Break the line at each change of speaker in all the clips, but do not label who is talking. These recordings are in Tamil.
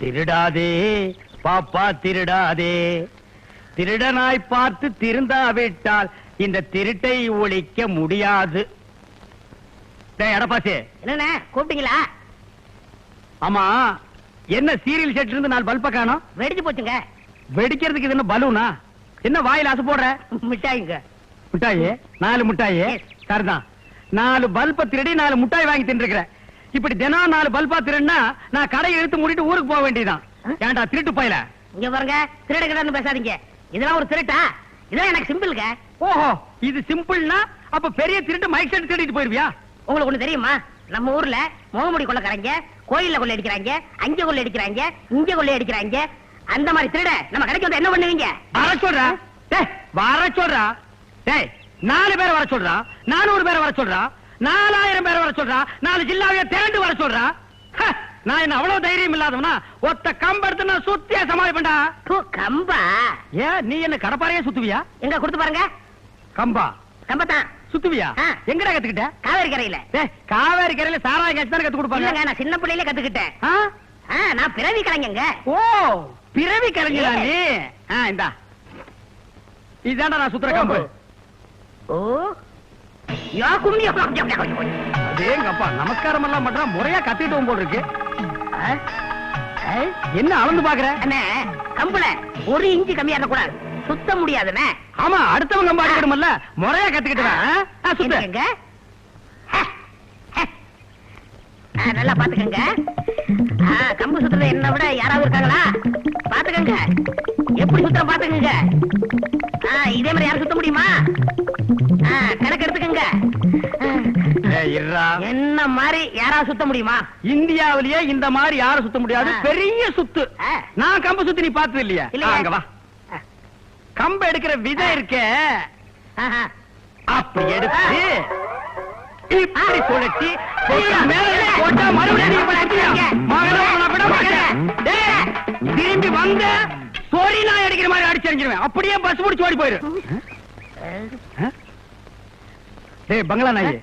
திருடாதே பாப்பா திருடாதே. திருடனாய் பார்த்து திருந்தாவிட்டால் இந்த திருட்டை ஒழிக்க முடியாது. டேய் எடப்பாசி
என்னண்ணே கூப்பிட்டீங்களா?
ஆமா என்ன சீரியல் செட் இருந்து நாலு பல்ப காணோம்?
வெடிச்சு போச்சுங்க.
வெடிக்கிறதுக்கு இது என்ன பலூனா? என்ன வாயில அசு போடுற?
மிட்டாய்ங்க.
முட்டாயி? நாலு முட்டாயி. சரிதான். நாலு பல்ப திருடி நாலு முட்டாய் வாங்கி தின்றுக்கிறேன் இப்படி தினம் நாலு பல்பா திருடினா நான் கடையை இழுத்து மூடிட்டு ஊருக்கு போக வேண்டியதான் ஏன்டா திருட்டு போயில?
இங்க பாருங்க திருடுகிறன்னு பேசாதீங்க. இதெல்லாம் ஒரு திருட்டா? இதெல்லாம் எனக்கு சிம்பிளுங்க.
ஓஹோ இது சிம்பிள்னா அப்ப பெரிய திருட்டு மைக் செட் திருடிட்டு போயிருவியா?
உங்களுக்கு ஒண்ணு தெரியுமா? நம்ம ஊர்ல முகமுடி கொள்ளக்காரங்க கோயில்ல கொள்ளை அடிக்கிறாங்க அங்க கொள்ளை அடிக்கிறாங்க இங்க கொள்ளை அடிக்கிறாங்க. அந்த மாதிரி திருட நம்ம கடைக்கு வந்து என்ன பண்ணுவீங்க?
வர சொல்றா. டேய் வர சொல்றா. டேய் நாலு பேரை வர சொல்றா. நானூறு பேரை வர சொல்றா. நாலாயிரம் பேரை வர சொல்றா நாலு ஜில்லாவைய திரண்டு வர சொல்றா. நான் என்ன அவ்வளவு தைரியம் இல்லாதவனா? ஒத்த கம்பெடுத்து நான் சுத்தியா சமாளிப்பேன்டா.
தூ, கம்பா?
ஏன் நீ என்ன கடப்பாறையே சுத்துவியா?
எங்க கொடுத்து பாருங்க.
கம்பா.
கம்பத்தான்.
சுத்துவியா. எங்கடா கத்துக்கிட்ட?
காவேரி கரையில.
காவேரி கரையில சாராய காட்சி தானே கத்து கொடுப்பாங்க?
நான் சின்ன பிள்ளையில கத்துக்கிட்டேன். நான் பிறவி கலைஞங்க.
ஓ பிறவி கலைஞரா நீ? இந்தா. இதாண்டா நான் சுத்துற கம்பு.
ஓ
அதேங்கப்பா நமஸ்காரம் எல்லாம் பண்றா முறையா கத்திட்டு போல் இருக்கு. என்ன அளந்து பாக்குற?
அண்ணே கம்புல ஒரு இன்ச்சு கம்மியா இருக்க கூடாது சுத்த முடியாதுண்ணே.
ஆமா அடுத்தவங்க கம்பு அடிக்கணும்ல முறையா கத்துக்கிட்டு
நல்லா பாத்துக்கங்க. கம்பு சுத்துறது என்ன விட யாராவது இருக்காங்களா? பாத்துக்கங்க. எப்படி சுத்துற பாத்துக்கங்க. இதே மாதிரி யாரும் சுத்த முடியுமா? என்ன மாதிரி யாராவது சுத்த முடியுமா?
இந்தியாவிலேயே இந்த மாதிரி யாரும் சுத்த முடியாது. பெரிய சுத்து. நான் கம்பு சுத்தி நீ பார்த்தது இல்லையா? அங்க வா. கம்பு எடுக்கிற விதை இருக்கே. அப்படி எடுத்து இப்படி சுழட்டி போட்டா மறுபடியும் திரும்பி வந்த சொறி நான் அடிக்கிற மாதிரி அடிச்சு எறிஞ்சிருவேன். அப்படியே பஸ் முடிச்சு ஓடி போயிரு. டேய் பங்களா நாயி.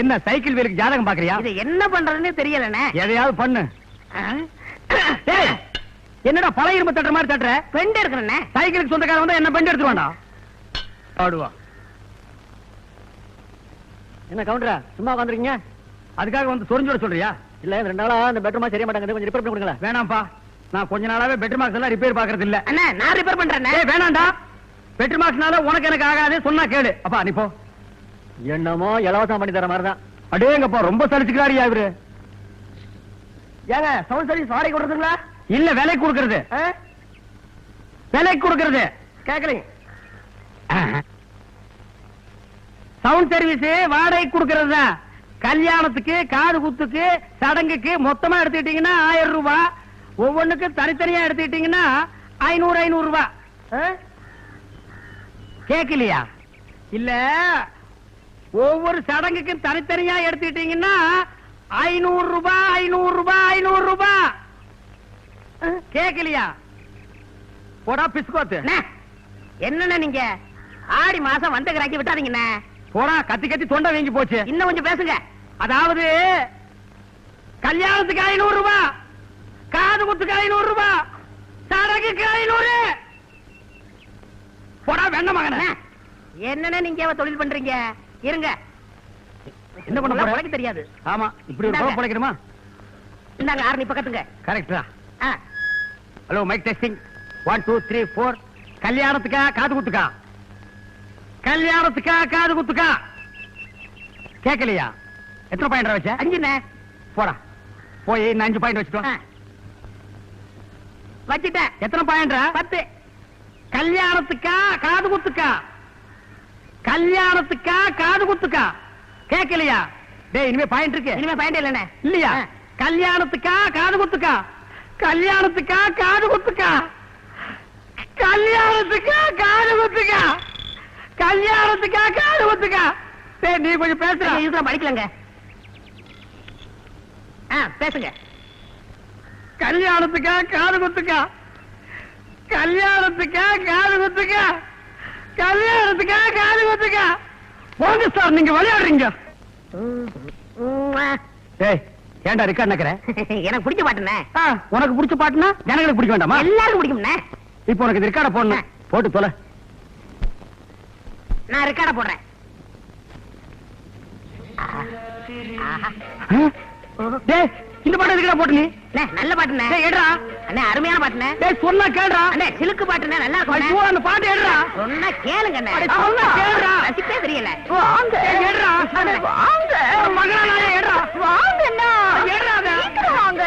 என்ன சைக்கிள் வீலுக்கு ஜாதகம் பாக்குறியா
இது என்ன பண்றதுன்னு தெரியலண்ணே.
எதையாவது பண்ணு. என்னடா பழைய இரும்பு தட்டுற மாதிரி தட்டுற?
பெண்டு இருக்கிறண்ணே
சைக்கிளுக்கு சொந்தக்காரன் வந்தா என்ன பெண்டு எடுத்துருவாண்டா ஆடுவா.
என்ன கவுண்டரா சும்மா உட்காந்துருக்கீங்க
அதுக்காக வந்து சொரிஞ்சோட சொல்றியா?
இல்ல ரெண்டு நாளா இந்த பெட்ரூமா சரியா மாட்டாங்க. கொஞ்சம் ரிப்பேர் பண்ணி கொடுங்களேன்.
வேணாம்ப்பா. நான் கொஞ்ச நாளாவே பெட்ரு மார்க்ஸ் எல்லாம் ரிப்பேர் பாக்குறது இல்ல
அண்ணா நான் ரிப்பேர்
ஏய் வேணாம்டா. பெட்ரு மார்க்ஸ்னால உனக்கு எனக்கு ஆகாது சொன்னா கேளு. அப்பா நீ போ.
என்னமோ இலவசம் பண்ணி தர மாதிரி தான்
அடேங்கப்பா ரொம்ப சலிச்சுக்கிறாரியா இவரு.
ஏங்க சவுண்ட் சர்வீஸ் வாடகை கொடுத்துங்களா
இல்ல விலை கொடுக்கறது. விலை கொடுக்கறது.
கேட்கலீங்க
சவுண்ட் சர்வீஸ் வாடகை கொடுக்கறது தான் கல்யாணத்துக்கு காது குத்துக்கு சடங்குக்கு மொத்தமா எடுத்துக்கிட்டீங்கன்னா ஆயிரம் ரூபாய் ஒவ்வொன்றுக்கு தனித்தனியா எடுத்துக்கிட்டீங்கன்னா ஐநூறு ஐநூறு ரூபாய் கேக்கலையா? இல்ல. ஒவ்வொரு சடங்குக்கும் தனித்தனியா எடுத்துக்கிட்டீங்கன்னா ஐநூறு ரூபாய் ஐநூறு ரூபாய் ஐநூறு ரூபாய் கேக்கலையா? போடா பிஸ்கோத்து.
என்னண்ணே நீங்க? ஆடி மாசம் வந்த கிராக்கி விட்டாதீங்கண்ணே.
போடா கத்தி கத்தி தொண்டை வீங்கி போச்சு.
இன்னும் கொஞ்சம் பேசுங்க.
அதாவது கல்யாணத்துக்கு ஐநூறு ரூபாய் காது குத்துக்கு ஐநூறு ரூபாய் சடங்குக்கு ஐநூறு. போடா வெண்ண மகன.
என்னண்ணே நீங்க தொழில் பண்றீங்க? இருங்க.
என்ன பண்ண போற?
தெரியாது.
ஆமா இப்படி ஒரு. குழப்பம் பிழைக்கணுமா?
இந்தாங்க ஆறு பக்கத்துங்க
கரெக்டா hello mic testing one two three four கல்யாணத்துக்கா காது குத்துக்கா? கல்யாணத்துக்கா காது குத்துக்கா? கேட்கலையா எத்தனை பாயிண்ட் வச்ச?
அஞ்சுண்ணே
போடா. போய் இன்னும் அஞ்சு பாயிண்ட் வச்சுட்டு
ஆ.
வா.
வச்சிட்டேன்.
எத்தனை பாயிண்ட்
பத்து.
கல்யாணத்துக்கா காது குத்துக்கா? கல்யாணத்துக்கா காது குத்துக்கா? கேட்கலையா? டேய் இனிமே பாயிண்ட் இருக்கு.
இனிமே பயன் இல்லண்ணே.
இல்லையா. கல்யாணத்துக்கா காது குத்துக்கா? கல்யாணத்துக்கா காது குத்துக்கா? கல்யாணத்துக்கா காது குத்துக்கா? கல்யாணத்துக்கா காது குத்துக்கா? டேய் நீ கொஞ்சம் பேசுற
இதுதான் படிக்கலங்க. ஆ பேசுங்க.
கல்யாணத்துக்கா காது குத்துக்கா? கல்யாணத்துக்கா காது குத்துக்கா? கல்யாணத்துக்கா காது குத்துக்கா. போங்க சார் நீங்க விளையாடுறீங்க. டேய் ஏன்டா நக்கற?
எனக்கு பிடிச்ச பாட்டுண்ணே.
உனக்கு பிடிச்ச பாட்டுனா ஜனங்களுக்கு பிடிக்க வேண்டாமா?
எல்லாருக்கும் பிடிக்கும்ண்ணே.
இப்போ உனக்கு ரெக்கார்ட போடணும். போட்டு தொலை.
நான் ரெக்கார்ட போடுறேன்.
டேய் இந்த பாட்டு எதுக்குடா போட்டு நீ?
நல்ல பாட்டுண்ணே.
டேய் எடுடா
அண்ணே அருமையான பாட்டுண்ணே.
டேய் சொன்னா கேளுடா.
அண்ணே சிலுக்கு பாட்டுண்ணே நல்லா
ஐயோ
இருக்கும்
அந்த பாட்டு எடுடா
சொன்னா கேளுங்க அண்ணே
சொன்னா கேளுடா.
ரசிப்பே தெரியல.
வாங்க. எடுடா
அண்ணே, வாங்க.
மகனா நானே எடுடா
வாங்க. அண்ணா
அத.
சீக்கிரம் வாங்க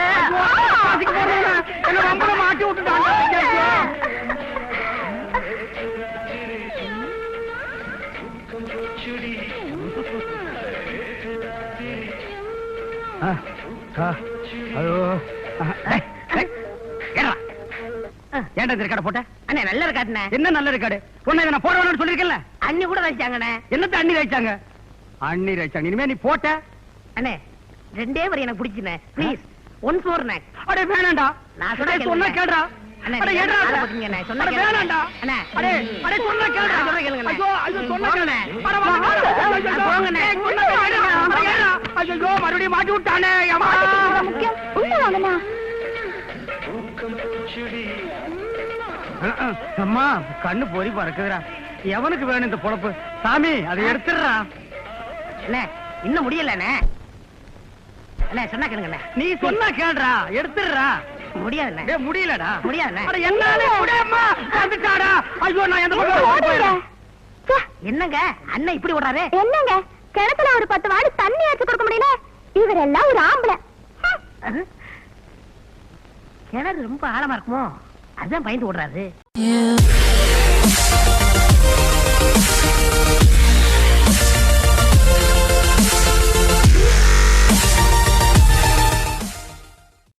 ஐயோ, என்ன வம்பல மாட்டி விட்டுட்டாங்க. ஐயோ. ஐயோ. ஏன்டா இந்த ரெக்கார்ட போட்ட?
அண்ணே நல்ல இருக்காட்டுண்ணே
என்ன நல்ல ரெக்கார்டு? உன்னை இதை நான் போட வேணும்னு சொல்லிருக்கேன்ல
அண்ணி கூட ரசிச்சாங்கண்ணே
என்னத்த அண்ணி வச்சாங்க அண்ணி வச்சாங்க இனிமே நீ போட்ட?
அண்ணே ரெண்டே வரி எனக்கு பிடிச்சுண்ணே ப்ளீஸ் ஒன்ஸ் மோர்ண்ணே
அடே வேணாண்டா.
நான் சொன்னா
அடே, சொன்னா. கேளுடா.
அண்ணே,
அடே.
பாத்தீங்கண்ணே, சொன்னா
அடே. வேணாண்டா.
அண்ணே.
அடே அடே சொன்னா கேளுடா. ஐயோ ஐயோ சொன்னா. கேளு அட வாங்க
வாங்க.
ஐயோ,
போங்கண்ணே.
ஏய், சொன்னா கேளுடா. அட, ஏறுடா. ஐயோ மறுபடியும் மாட்டி விட்டானே அம்மா.
முக்கியம்? உள்ள வாங்கண்ணா.
அஹ், அஹ், அம்மா கண்ணு பொறி பறக்குதுடா. எவனுக்கு வேணும் இந்த பொழப்பு? சாமி அதை எடுத்துடுறா.
அண்ணே இன்னும் முடியலண்ணே. அண்ணே சொன்னா கேளுங்கண்ணே.
நீ சொன்னா கேளுடா எடுத்துடுறா.
முடியாதுண்ணே.
டேய் முடியலடா.
முடியாதுண்ணே.
அட என்னாலே முடியாம வந்துட்டாடா. ஐயோ நான் எந்த பக்கம்
ஓடுங்க. ச்சே,
என்னங்க? அண்ணன் இப்படி ஓடுறாரு?
என்னங்க? கிணத்துல ஒரு பத்து வாடி தண்ணி அடிச்சு கொடுக்க முடியல? இவரெல்லாம் ஒரு ஆம்பளை?
கிணறு ரொம்ப ஆழமா இருக்குமோ? அதான் பயந்து ஓடுறாரு.
You